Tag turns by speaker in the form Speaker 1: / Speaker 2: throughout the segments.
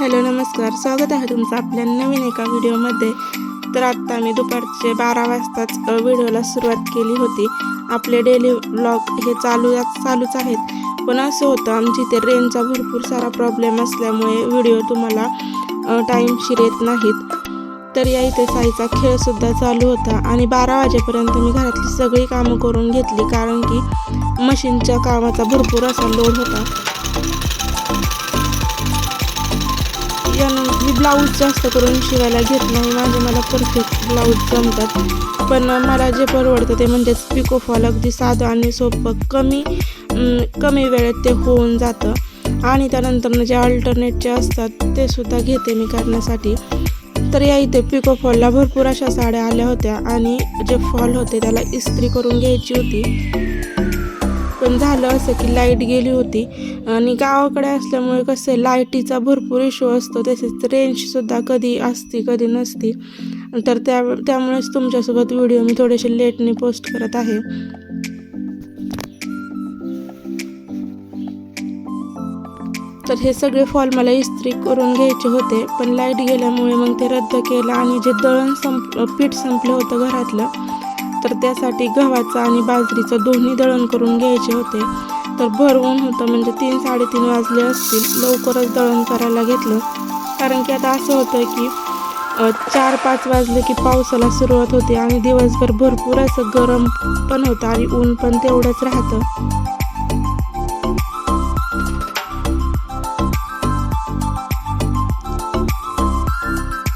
Speaker 1: Hello नमस्कार. स्वागत आहे तुमचं आपल्या नवीन एका व्हिडिओमध्ये. तर आत्ता मी दुपारचे बारा वाजताच व्हिडिओला सुरुवात केली होती. आपले डेली ब्लॉग हे चालू चालूच आहेत. पण असं होतं आमची ते रेंजचा भरपूर सारा प्रॉब्लेम असल्यामुळे व्हिडिओ तुम्हाला टाईमशीर येत नाहीत. तर या इथे साईचा खेळसुद्धा चालू होता आणि बारा वाजेपर्यंत मी घरातली सगळी कामं करून घेतली कारण की मशीनच्या कामाचा भरपूर असा लोड होता. त्यानं मी ब्लाऊज जास्त करून शिवायला घेत नाही. माझे मला परफेक्ट ब्लाऊज जमतात. पण मला जे परवडतं ते म्हणजेच पिको फॉल अगदी साधं आणि सोपं कमी कमी वेळेत ते होऊन जातं. आणि त्यानंतर जे अल्टरनेटचे असतात ते सुद्धा घेते मी करण्यासाठी. तर या इथे पिको फॉलला भरपूर अशा साड्या आल्या होत्या. आणि जे फॉल होते त्याला इस्त्री करून घ्यायची होती. पण झालं असं की लाइट गेली होती. आणि गावाकडे असल्यामुळे कसं आहे लाईटीचा भरपूर इश्यू असतो. तसेच रेंजसुद्धा कधी असती कधी नसती. तर त्या त्यामुळेच तुमच्यासोबत व्हिडिओ मी थोडेसे लेटने पोस्ट करत आहे. तर हे सगळे फॉल मला इस्त्री करून घ्यायचे होते. पण लाइट गेल्यामुळे मग ते रद्द केलं आणि जे दळण संप पीठ संपलं होतं घरातलं तर त्यासाठी गव्हाचं आणि बाजरीचं दोन्ही दळण करून घ्यायचे होते. तर भर ऊन होतं म्हणजे तीन साडेतीन वाजले असतील लवकरच दळण करायला घेतलं. कारण की आता असं होतं की चार पाच वाजले की पावसाला सुरुवात होते आणि दिवसभर भरपूर असं गरम पण होतं आणि ऊन पण तेवढंच राहतं.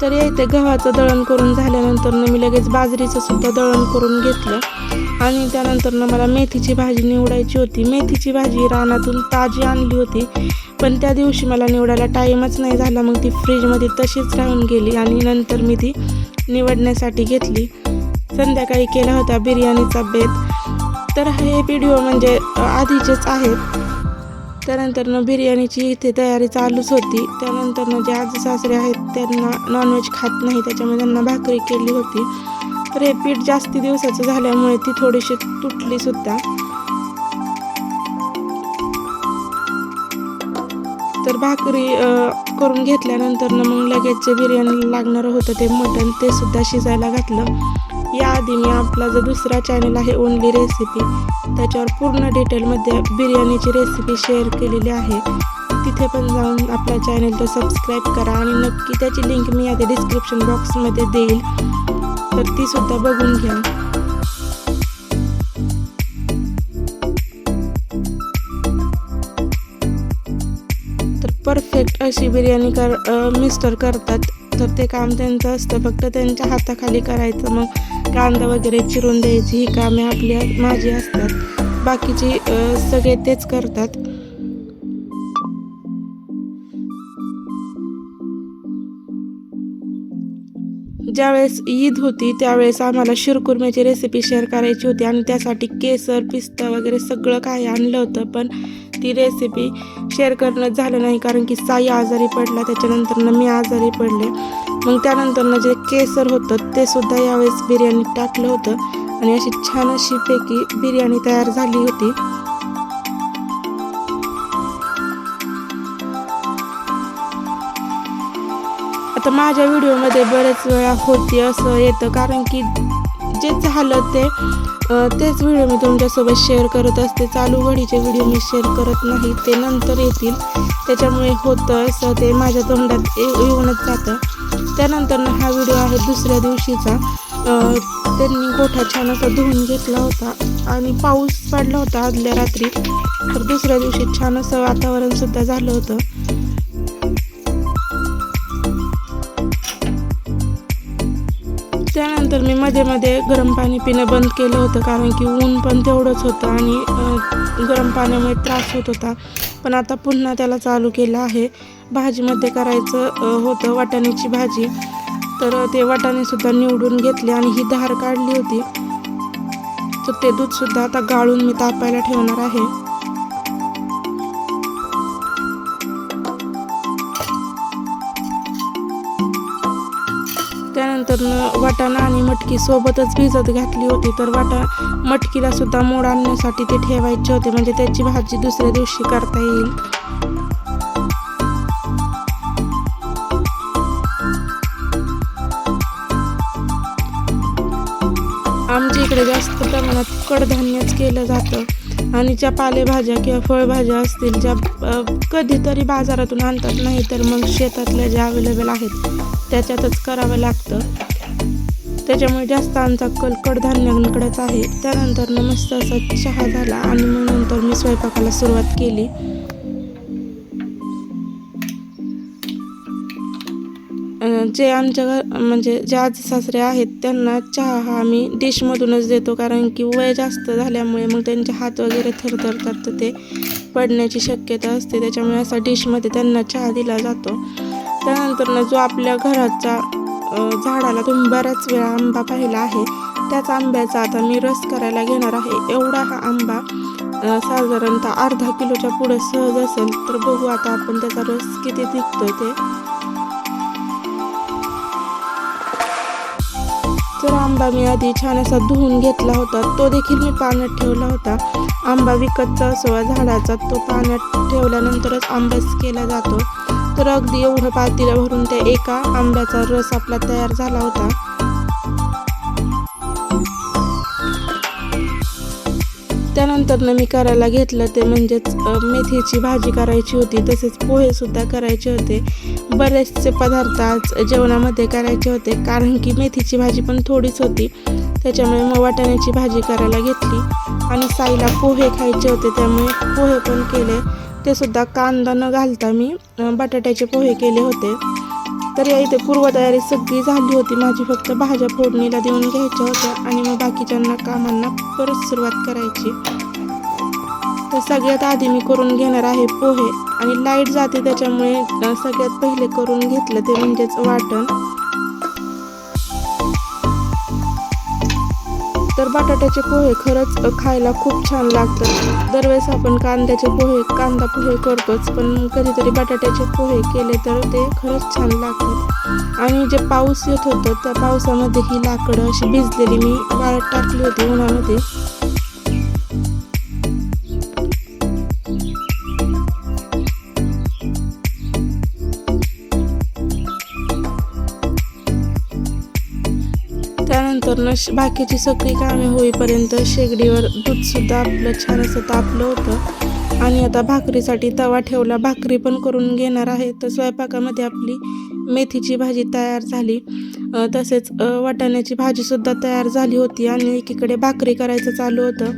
Speaker 1: तर या इथे गव्हाचं दळण करून झाल्यानंतर मी लगेच बाजरीचं सुद्धा दळण करून घेतलं. आणि त्यानंतर मला मेथीची भाजी निवडायची होती. मेथीची भाजी रानातून ताजी आणली होती पण त्या दिवशी मला निवडायला टाईमच नाही झाला. मग ती फ्रीजमध्ये तशीच राहून गेली आणि नंतर मी ती निवडण्यासाठी घेतली. संध्याकाळी केला होता बिर्याणीचा बेत. तर हे व्हिडिओ म्हणजे आधीचेच आहेत त्यानंतरनं बिर्याणीची इथे तयारी चालूच होती. त्यानंतरनं जे आजी सासरे आहेत त्यांना नॉनव्हेज खात नाही त्याच्यामुळे त्यांना भाकरी केली होती. तर हे पीठ जास्ती दिवसाचं झाल्यामुळे ती थोडीशी तुटली सुद्धा. तर भाकरी करून घेतल्यानंतरनं मग लगेच जे बिर्याणीला लागणारं होतं ते मटण ते सुद्धा शिजायला घातलं. याआधी मी आपला जो दुसरा चॅनल आहे ओनली रेसिपी त्याच्यावर पूर्ण डिटेलमध्ये बिर्याणीची रेसिपी शेअर केलेली आहे. तिथे पण जाऊन आपला चॅनलला सबस्क्राईब करा आणि नक्की त्याची लिंक मी आधी डिस्क्रिप्शन बॉक्समध्ये देईल. तर ती सुद्धा बघून घ्या. तर परफेक्ट अशी बिर्याणी कर मिस्टर करतात. तर ते काम त्यांचं असतं. फक्त त्यांच्या हाताखाली करायचं मग. कांदा वगैरे चिरून द्यायची ही कामे आपली माझी असतात. बाकीची सगळे तेच करतात. ज्यावेळेस ईद होती त्यावेळेस आम्हाला शिरकुर्म्याची रेसिपी शेअर करायची होती आणि त्यासाठी केसर पिस्ता वगैरे सगळं काही आणलं होतं पण ती रेसिपी शेअर करणं झालं नाही कारण की साई आजारी पडला त्याच्यानंतरनं मी आजारी पडले. मग त्यानंतरनं जे केसर होतं ते सुद्धा यावेळेस बिर्याणीत टाकलं होतं. आणि अशी छान अशी पैकी बिर्याणी तयार झाली होती. आता माझ्या व्हिडिओमध्ये बरेच वेळा होती असं येतं. कारण की जे झालं ते तेच व्हिडिओ मी तुमच्यासोबत शेअर करत असते. चालू घडीचे व्हिडिओ मी शेअर करत नाही. ते नंतर येतील. त्याच्यामुळे होतं असं. ते माझ्या तोंडात ये- येऊनच जातं. त्यानंतर हा व्हिडिओ आहे दुसऱ्या दिवशीचा. त्यांनी गोठा छान असा धुवून घेतला होता आणि पाऊस पडला होता आदल्या रात्री. तर दुसऱ्या दिवशी छान असं वातावरण सुद्धा झालं होतं. त्यानंतर मी मध्ये मध्ये गरम पाणी पिणं बंद केलं होतं कारण की ऊन पण तेवढंच होतं आणि गरम पाण्यामुळे त्रास होत होता. पण आता पुन्हा त्याला चालू केलं आहे. भाजीमध्ये करायचं होतं वाटाण्याची भाजी. तर ते वाटाणेसुद्धा निवडून घेतले आणि ही धार काढली होती. तर ते दूधसुद्धा आता गाळून मी तापायला ठेवणार आहे. त्यानंतर वाटाणा आणि मटकी सोबतच भिजत घातली होती. तर वाटा मटकीला सुद्धा मोड आणण्यासाठी ते ठेवायचे होते. म्हणजे त्याची भाजी दुसऱ्या दिवशी करता येईल. इकडे जास्त प्रमाणात कडधान्यच केलं जातं. आणि ज्या पालेभाज्या किंवा फळभाज्या असतील ज्या कधीतरी बाजारातून आणतात नाही तर मग शेतातल्या ज्या अवेलेबल आहेत त्याच्यातच करावं लागतं. त्याच्यामुळे जास्त आमचा कल कडधान्यांकडेच आहे. त्यानंतर मस्त असा चहा झाला आणि मग नंतर मी स्वयंपाकाला सुरुवात केली. जे आमच्या घर म्हणजे जे आज सासरे आहेत त्यांना चहा हा आम्ही डिशमधूनच देतो. कारण की वय जास्त झाल्यामुळे मग त्यांचे हात वगैरे थरथरतात तर ते पडण्याची शक्यता असते. त्याच्यामुळे असा डिशमध्ये त्यांना चहा दिला जातो. त्यानंतरनं जो आपल्या घराचा झाडाला तुम्ही बऱ्याच वेळा आंबा पाहिला आहे त्याच आंब्याचा आता मी रस करायला घेणार आहे. एवढा हा आंबा साधारणतः अर्धा किलोच्या पुढे सहज असेल तर बघू आता आपण त्याचा रस किती निघतोय ते. तर आंबा मी आधी छान असा धुवून घेतला होता. तो देखील मी पाण्यात ठेवला होता. आंबा विकतचा असो वा झाडाचा तो पाण्यात ठेवल्यानंतरच आंब्यास केला जातो. तर अगदी एवढं पातेलं भरून त्या एका आंब्याचा रस आपला तयार झाला होता. त्यानंतरनं मी करायला घेतलं ते म्हणजेच मेथीची भाजी करायची होती तसेच पोहेसुद्धा करायचे होते. बरेचसे पदार्थ आज जेवणामध्ये करायचे होते कारण की मेथीची भाजी पण थोडीच होती. त्याच्यामुळे मग वाटाण्याची भाजी करायला घेतली आणि साईला पोहे खायचे होते त्यामुळे पोहे पण केले. ते सुद्धा कांदा न घालता मी बटाट्याचे पोहे केले होते. तर या इथे पूर्वतयारी सगळी झाली होती. माझी फक्त भाज्या फोडणीला देऊन घ्यायच्या होत्या आणि मग बाकीच्यांना कामांना परत सुरुवात करायची. तर सगळ्यात आधी मी करून घेणार आहे पोहे आणि लाइट जाते त्याच्यामुळे सगळ्यात पहिले करून घेतलं ते म्हणजेच वाटण. तर बटाट्याचे पोहे खरंच खायला खूप छान लागतात. दरवेळेस आपण कांद्याचे पोहे कांदा पोहे करतोच पण कधीतरी बटाट्याचे पोहे केले तर ते खरंच छान लागतात. आणि जे पाऊस येत होतं त्या पावसामध्ये ही लाकडं अशी भिजलेली मी वाळत टाकली होती उन्हामध्ये. पूर्ण बाकीची सगळी कामे होईपर्यंत शेगडीवर दूधसुद्धा आपलं छान असं तापलं होतं. आणि आता भाकरीसाठी तवा ठेवला. भाकरी पण करून घेणार आहे. तर स्वयंपाकामध्ये आपली मेथीची भाजी तयार झाली. तसेच वाटाण्याची भाजीसुद्धा तयार झाली होती. आणि एकीकडे भाकरी करायचं चालू होतं.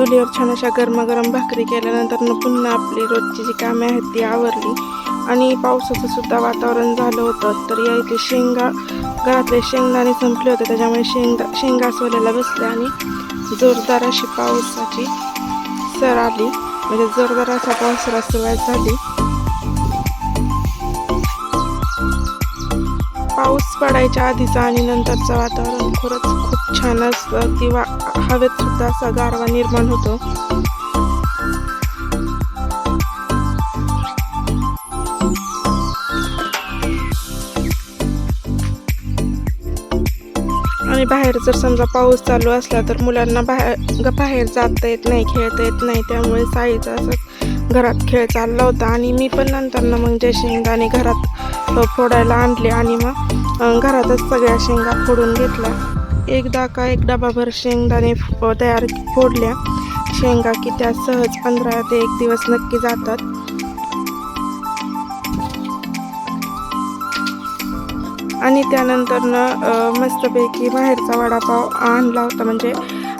Speaker 1: चुलीवर छान अशा गरमागरम भाकरी केल्यानंतर पुन्हा आपली रोजची जी कामे आहेत ती आवरली. आणि पावसाचं सुद्धा वातावरण झालं होतं. तर या इथे शेंगा घरातले शेंगदाणे संपले होते. त्याच्यामुळे शेंगा शेंगा सोल्याला बसल्या आणि जोरदार अशी पावसाची सर आली. म्हणजे जोरदार असा पावसाला सुरुवात झाली. पाऊस पडायच्या आधीचा आणि नंतरचं वातावरण खरंच खूप छान असतं. किंवा हवेत सुद्धा असा गारवा निर्माण होतो. आणि बाहेर जर समजा पाऊस चालू असला तर मुलांना बाहेर ग- बाहेर जाता येत नाही खेळता येत नाही. त्यामुळे साईचा असं घरात खेळ चालला होता. आणि मी पण नंतर ना मग जे शेंगाने घरात फोडायला आणले आणि मग घरातच सगळ्या शेंगा फोडून घेतल्या. एकदा का एक डबाभर शेंगदाणे तयार फोडल्या. शेंगा की त्या सहज पंधरा ते एक दिवस नक्की जातात. आणि त्यानंतरनं मस्तपैकी बाहेरचा वडापाव आणला होता. म्हणजे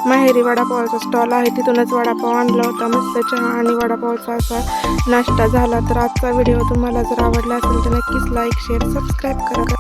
Speaker 1: माहेरी वडापावचा स्टॉल आहे तिथूनच वडापाव आणला होता. मस्त चहा आणि वडापावचा असा नाश्ता झाला. तर आजचा व्हिडिओ तुम्हाला जर आवडला असेल तर नक्कीच लाईक शेअर सबस्क्राईब करा.